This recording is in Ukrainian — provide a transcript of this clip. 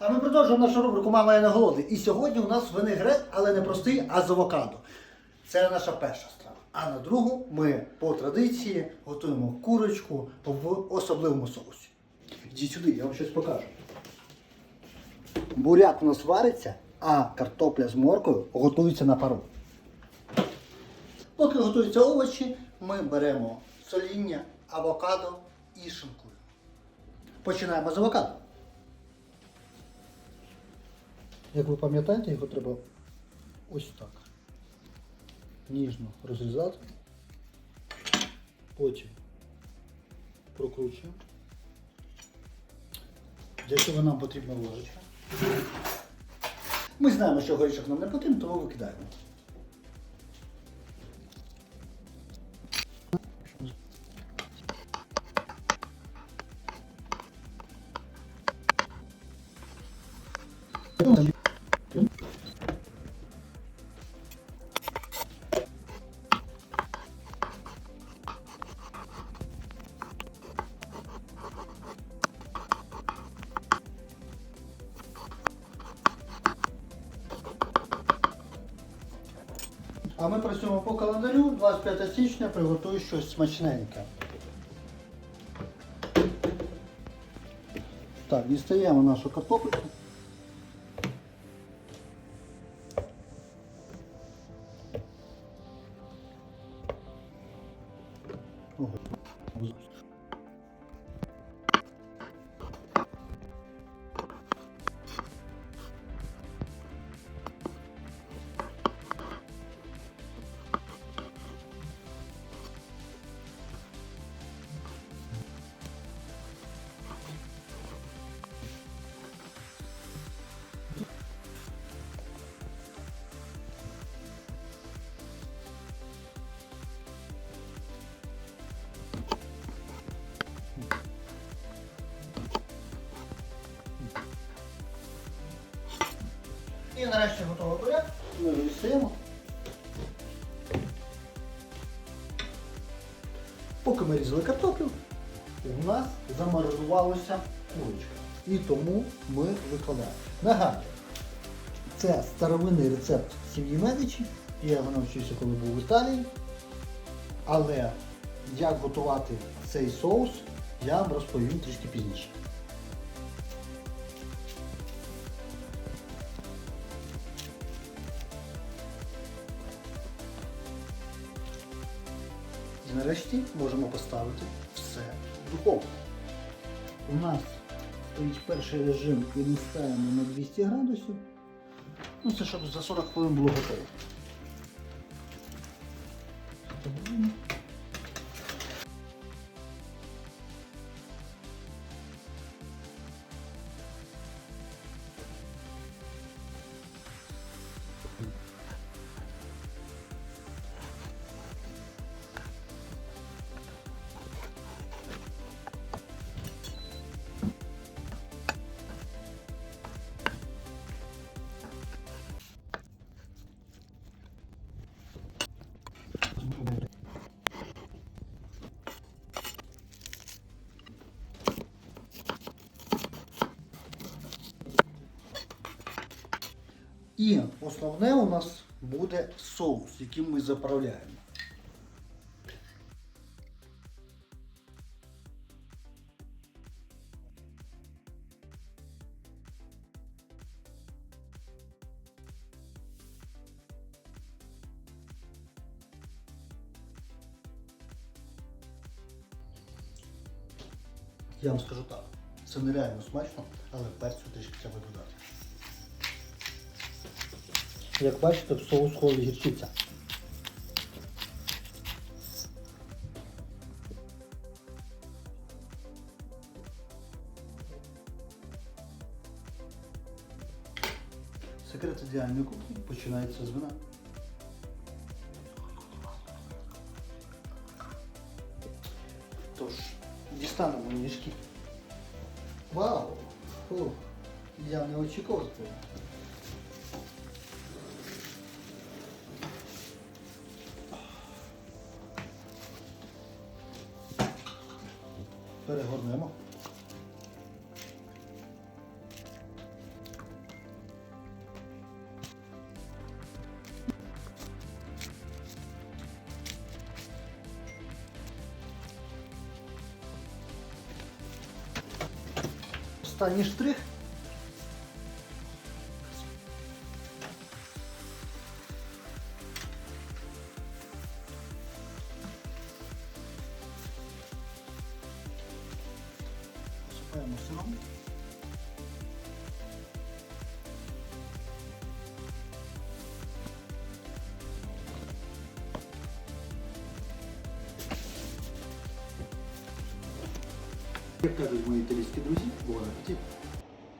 А ми продовжуємо нашу рубрику Мама я не голодний. І сьогодні у нас винегрет, але не простий, а з авокадо. Це наша перша страва. А на другу ми по традиції готуємо курочку в особливому соусі. Йдіть сюди, я вам щось покажу. Буряк у нас вариться, а картопля з моркою готується на пару. Поки готуються овочі, ми беремо соління, авокадо і шинкуємо. Починаємо з авокадо. Як ви пам'ятаєте, його треба ось так. Ніжно розрізати. Потім прокручуємо. Для цього нам потрібна ложечка. Ми знаємо, що горішок нам не потрібен, тому викидаємо. А ми працюємо по календарю 25 січня, приготую щось смачненьке. Так, дістаємо нашу картопельку. Ого. Нарешті готовий буряк. Ми його. Поки ми різали картоплю, у нас замаринувалася курочка. І тому ми викладаємо. Нагадую, це старовинний рецепт сім'ї Медичі. Я його навчився, коли був в Італії. Але як готувати цей соус, я вам розповім трішки пізніше. І нарешті можемо поставити все в духовку. У нас стоїть перший режим і ми ставимо на 200 градусів. Ну це щоб за 40 хвилин було готово. І основне у нас буде соус, яким ми заправляємо. Я вам скажу так, це нереально смачно, але перцю трішки треба додати. Як бачите, в соус входить гірчиця. Секрет ідеальної кухні починається з вина. Тож, дістанемо ніжки. Вау! Фу, я не очікував перегорнемо. Останній штрих. Посипаємо сиром. Як кажуть мої італійські друзі, буон апетит.